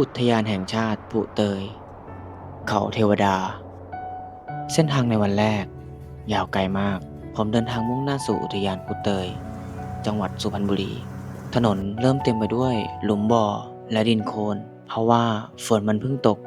อุทยานแห่งชาติปุเตย เขาเทวดา เส้นทางในวันแรก ยาวไกลมาก ผมเดินทางมุ่งหน้าสู่อุทยานปุเตย จังหวัดสุพรรณบุรี ถนนเริ่มเต็มไปด้วย หลุมบ่อและดินโคลนเพราะว่าฝนมันเพิ่งตก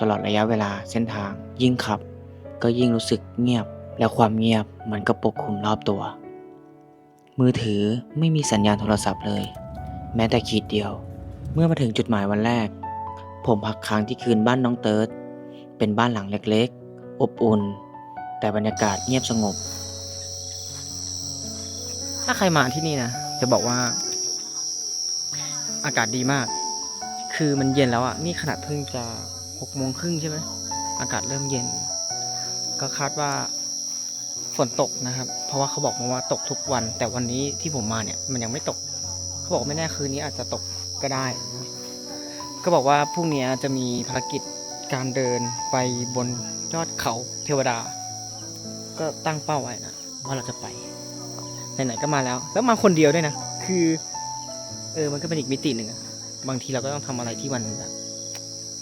ตลอดระยะเวลาเส้นทางยิ่งขับ ก็ยิ่งรู้สึกเงียบ และความเงียบมันก็ปกคลุมรอบตัว มือถือไม่มีสัญญาณโทรศัพท์เลย แม้แต่ขีดเดียว เมื่อมาถึงจุดหมายวันแรก ผมพักค้างที่คืนบ้านน้องเติร์ดเป็นบ้านหลังเล็กๆ อบอุ่น แต่บรรยากาศเงียบสงบ ถ้าใครมาที่นี่นะ จะบอกว่า อากาศดีมาก คือมันเย็นแล้วอะ นี่ขนาดเพิ่งจะหกโมงครึ่งใช่ไหม อากาศเริ่มเย็น ก็คาดว่าฝนตกนะครับ เพราะว่าเขาบอกมาว่าตกทุกวัน แต่วันนี้ที่ผมมาเนี่ย มันยังไม่ตก เขาบอกไม่แน่คืนนี้อาจจะตกก็ได้ ก็บอกว่าพรุ่งนี้จะมีภารกิจการเดินไปบนยอดเขาเทวดา ก็ตั้งเป้าไว้นะว่าเราจะไปไหนๆก็มาแล้ว แล้วมาคนเดียวด้วยนะ คือ เออมันก็เป็นอีกมิติหนึ่งบางทีเราก็ต้องทำอะไรที่มันแบบ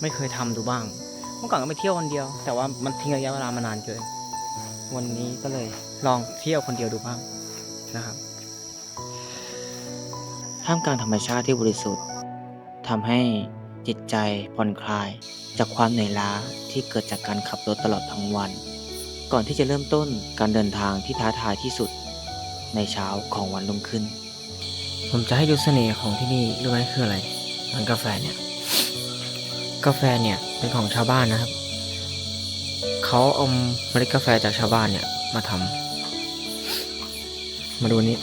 ไม่เคยทำดูบ้าง เมื่อก่อนก็ไปเที่ยวคนเดียว แต่ว่ามันทิ้งระยะเวลามานานเกินวันนี้ก็เลยลองเที่ยวคนเดียวดูบ้างนะครับท่ามกลางธรรมชาติที่บริสุทธิ์ทำให้ จิตใจผ่อนคลาย จากความเหนื่อยล้าที่เกิดจากการขับรถตลอดทั้งวัน ก่อนที่จะเริ่มต้นการเดินทางที่ท้าทายที่สุด ในเช้าของวันรุ่งขึ้น ผมจะให้ดูเสน่ห์ของที่นี่รู้ไหมคืออะไรร้านกาแฟเนี่ย กาแฟเนี่ยเป็นของชาวบ้านนะครับเขาเอาเมล็ดกาแฟจากชาวบ้านเนี่ยมาทำมาดูนี่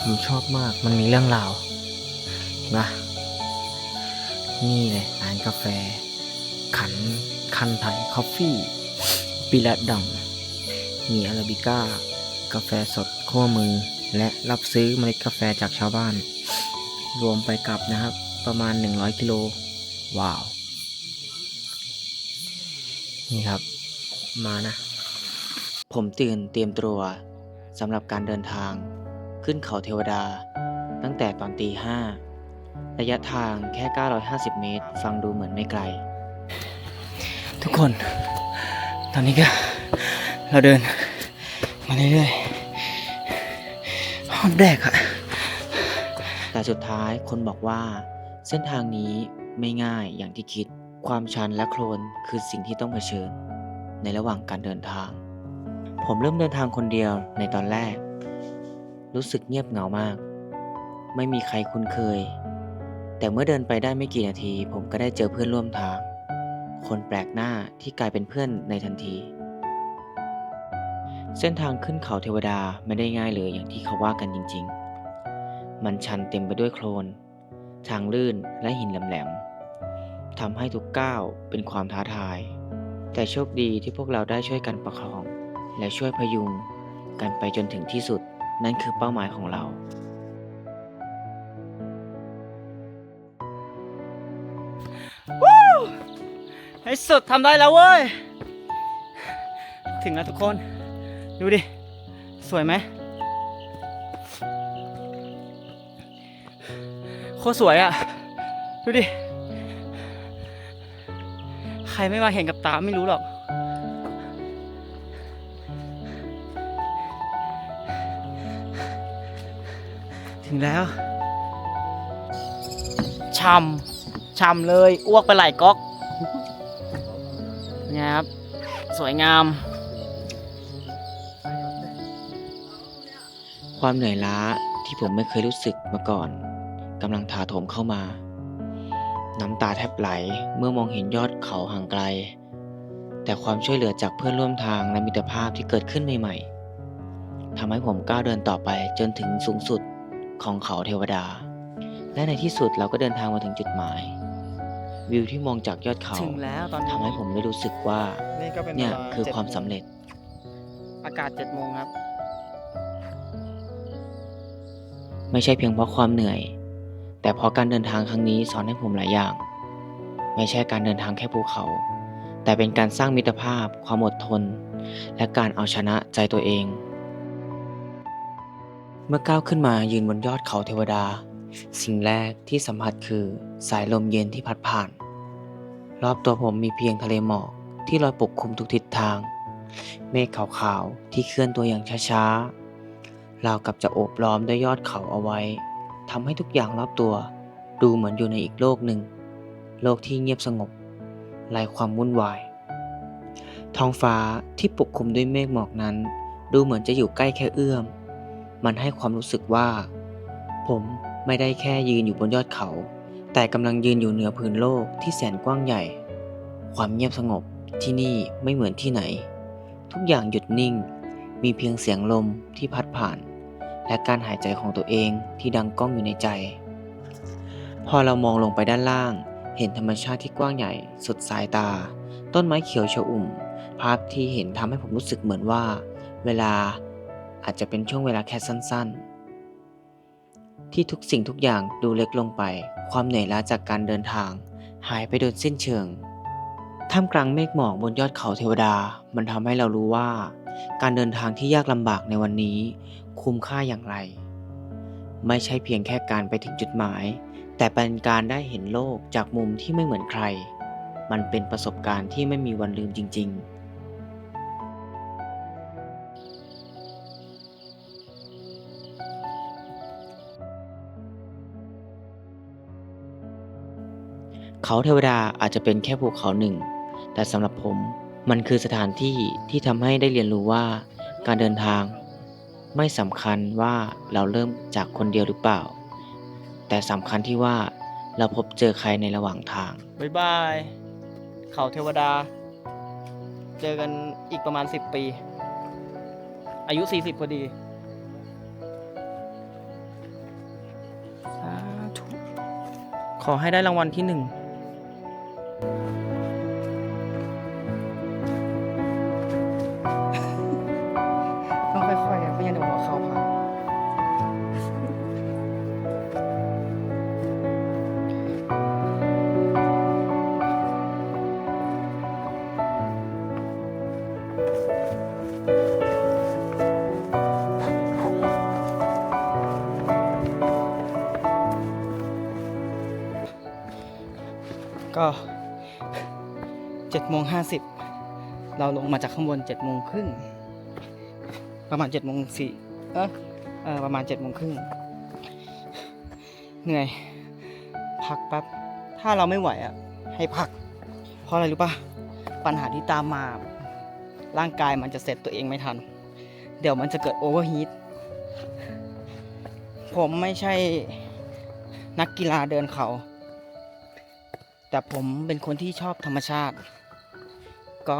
ผมชอบมากมันมีเรื่องราวนะ นี่เลยร้านกาแฟ ขันคันไทยคอฟฟี่ปีละดำมีอาราบิก้า กาแฟสดคั่วมือ และรับซื้อเมล็ดกาแฟจากชาวบ้าน รวมไปกลับนะครับ ประมาณ 100 กิโล ว้าว นี่ครับ มานะ ผมตื่นเตรียมตัวสำหรับการเดินทาง ขึ้นเขาเทวดา ตั้งแต่ตอนตีห้า ระยะทางแค่ 950 เมตร ฟังดูเหมือนไม่ไกล ทุกคน ตอนนี้ก็ เราเดิน มาเรื่อยๆห้องแรกอะแต่สุดท้ายคนบอกว่า เส้นทางนี้ไม่ง่ายอย่างที่คิด ความชันและโคลนคือสิ่งที่ต้องเผชิญ ในระหว่างการเดินทาง ผมเริ่มเดินทางคนเดียวในตอนแรก รู้สึกเงียบเหงามาก ไม่มีใครคุ้นเคย แต่เมื่อเดินไปได้ไม่กี่นาที ผมก็ได้เจอเพื่อนร่วมทาง คนแปลกหน้าที่กลายเป็นเพื่อนในทันที เส้นทางขึ้นเขาเทวดาไม่ได้ง่ายเลยอย่างที่เขาว่ากันจริง ๆ มันชันเต็มไปด้วยโคลน ทางลื่นและหินแหลมๆทำให้ทุกก้าวเป็นความท้าทาย แต่โชคดีที่พวกเราได้ช่วยกันประคอง และช่วยพยุงกันไปจนถึงที่สุดนั่นคือเป้าหมายของเรา ให้สุดทำได้แล้วเว้ย ถึงแล้วทุกคน ดูดิ สวยไหมโคตรสวยอะ่ะ ดูดิ ใครไม่มาเห็นกับตาไม่รู้หรอก ถึงแล้วช่ำช่ำเลย อ้วกไปหลายก๊อก สวยงาม ความเหนื่อยล้าที่ผมไม่เคยรู้สึกมาก่อนกำลังถาโถมเข้ามา น้ำตาแทบไหลเมื่อมองเห็นยอดเขาห่างไกล แต่ความช่วยเหลือจากเพื่อนร่วมทางและมิตรภาพที่เกิดขึ้นใหม่ ๆทำให้ผมก้าวเดินต่อไปจนถึงสูงสุดของเขาเทวดา และในที่สุดเราก็เดินทางมาถึงจุดหมาย วิวที่มองจากยอดเขาถึงแล้วตอนนี้ทำให้ผมได้รู้สึกว่า นี่ก็เป็นเนี่ยวลคือจ็ดความสำเร็จ อากาศเจ็ดโมงครับ ไม่ใช่เพียงเพราะความเหนื่อย แต่เพราะการเดินทางครั้งนี้สอนให้ผมหลายอย่าง ไม่ใช่การเดินทางแค่ภูเขา แต่เป็นการสร้างมิตรภาพ ความอดทน และการเอาชนะใจตัวเอง เมื่อก้าวขึ้นมายืนบนยอดเขาเทวดา สิ่งแรกที่สัมผัสคือสายลมเย็นที่พัดผ่าน รอบตัวผมมีเพียงทะเลหมอกที่ลอยปกคลุมทุกทิศทาง เมฆขาวๆที่เคลื่อนตัวอย่างช้าๆราวกับจะโอบล้อมด้วยยอดเขาเอาไว้ทำให้ทุกอย่างรอบตัว ดูเหมือนอยู่ในอีกโลกหนึ่ง โลกที่เงียบสงบไร้ความวุ่นวาย ท้องฟ้าที่ปกคลุมด้วยเมฆหมอกนั้น ดูเหมือนจะอยู่ใกล้แค่เอื้อม มันให้ความรู้สึกว่า ผมไม่ได้แค่ยืนอยู่บนยอดเขา แต่กำลังยืนอยู่เหนือพื้นโลกที่แสนกว้างใหญ่ ความเงียบสงบที่นี่ไม่เหมือนที่ไหน ทุกอย่างหยุดนิ่ง มีเพียงเสียงลมที่พัดผ่าน และการหายใจของตัวเองที่ดังก้องอยู่ในใจ พอเรามองลงไปด้านล่าง เห็นธรรมชาติที่กว้างใหญ่ สุดสายตา ต้นไม้เขียวชอุ่ม ภาพที่เห็นทำให้ผมรู้สึกเหมือนว่า เวลาอาจจะเป็นช่วงเวลาแค่สั้นๆ ที่ทุกสิ่งทุกอย่างดูเล็กลงไป ความเหนื่อยล้าจากการเดินทาง หายไปโดยสิ้นเชิง ท่ามกลางเมฆหมอกบนยอดเขาเทวดา มันทำให้เรารู้ว่า การเดินทางที่ยากลำบากในวันนี้ คุ้มค่าอย่างไร ไม่ใช่เพียงแค่การไปถึงจุดหมาย แต่เป็นการได้เห็นโลกจากมุมที่ไม่เหมือนใคร มันเป็นประสบการณ์ที่ไม่มีวันลืมจริง ๆ เขาเทวดาอาจจะเป็นแค่ภูเขาหนึ่ง แต่สำหรับผมมันคือสถานที่ที่ทำให้ได้เรียนรู้ว่า การเดินทาง ไม่สำคัญว่าเราเริ่มจากคนเดียวหรือเปล่า แต่สำคัญที่ว่าเราพบเจอใครในระหว่างทาง บ๊ายบาย เขาเทวดา เจอกันอีกประมาณ 10 ปี อายุ 40พอดี สาธุ ขอให้ได้รางวัลที่หนึ่ง 7โมง50 เราลงมาจากข้างบน7โมงครึ่งประมาณ7โมง4เออเออประมาณ7โมงครึ่งเหนื่อย พักแป๊บ ถ้าเราไม่ไหวอะ ให้พัก เพราะอะไรรู้ปะปัญหาที่ตามมา ร่างกายมันจะเสร็จตัวเองไม่ทัน เดี๋ยวมันจะเกิดโอเวอร์ฮีทผมไม่ใช่นักกีฬาเดินเขา แต่ผมเป็นคนที่ชอบธรรมชาติ ก็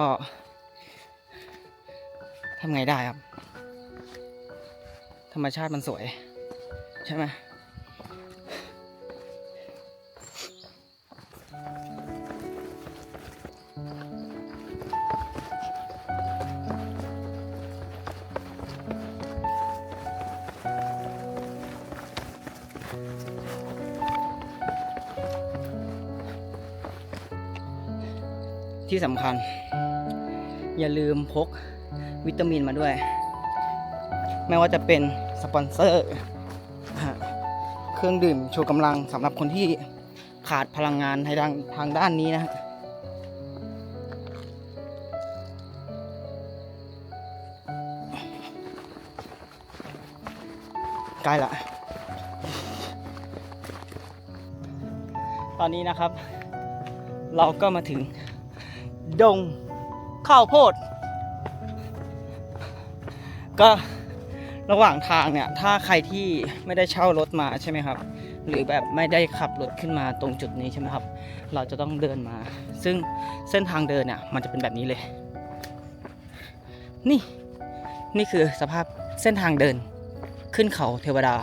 ทำไงได้ครับ ธรรมชาติมันสวย ใช่ไหมที่สำคัญ อย่าลืมพกวิตามินมาด้วย ไม่ว่าจะเป็นสปอนเซอร์ เครื่องดื่มชูกำลังสำหรับคนที่ขาดพลังงานในทางทางด้านนี้นะฮะใกล้ละตอนนี้นะครับ เราก็มาถึงดง ข้าวโพด ก็ระหว่างทางเนี่ย ถ้าใครที่ไม่ได้เช่ารถมาใช่ไหมครับ หรือแบบไม่ได้ขับรถขึ้นมาตรงจุดนี้ใช่ไหมครับ เราจะต้องเดินมา ซึ่งเส้นทางเดินเนี่ยมันจะเป็นแบบนี้เลย นี่นี่คือสภาพเส้นทางเดินขึ้นเขาเทวดา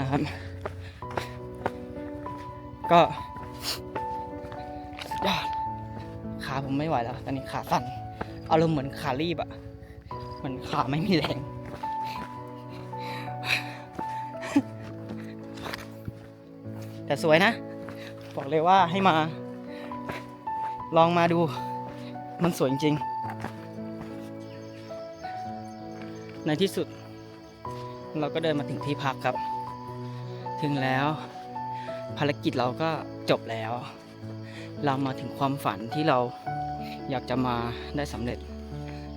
นะครับ ก็ ขาผมไม่ไหวแล้วตอนนี้ขาสั่นอารมณ์เหมือนขารีบอะเหมือนขาไม่มีแรงแต่สวยนะ บอกเลยว่าให้มา ลองมาดู มันสวยจริง ในที่สุด เราก็เดินมาถึงที่พักครับ ถึงแล้วภารกิจเราก็จบแล้ว เรามาถึงความฝันที่เราอยากจะมาได้สำเร็จ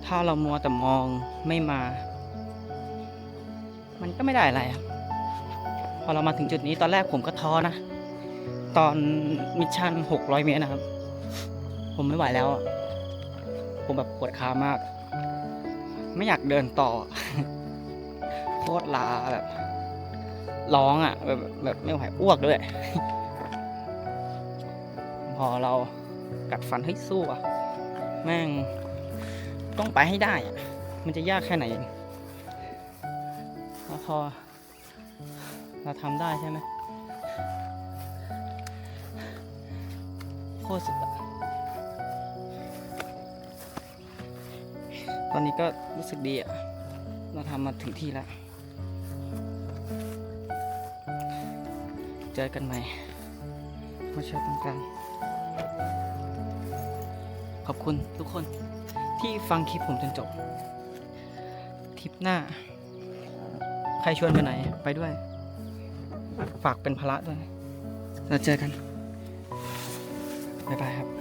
ถ้าเรามัวแต่มองไม่มา มันก็ไม่ได้อะไรครับพอเรามาถึงจุดนี้ตอนแรกผมก็ท้อนะ ตอนมิชชั่น 600 เมตรนะครับ ผมไม่ไหวแล้ว ผมแบบปวดขามาก ไม่อยากเดินต่อ โคตรลาแบบร้องอะแบบแบบไม่ไหวอ้วกด้วย พอเรากัดฟันให้สู้อะแม่งต้องไปให้ได้อะมันจะยากแค่ไหนเองแล้วพอเราทำได้ใช่ไหมโคตรสุดอะตอนนี้ก็รู้สึกดีอะเราทำมาถึงที่แล้ว เจอกันใหม่ผู้ช่วยตรงกลาง ขอบคุณทุกคนที่ฟังคลิปผมจนจบทริปหน้า ใครชวนไปไหนไปด้วย ฝากเป็นภาระด้วยเราเจอกัน บ๊ายบายครับ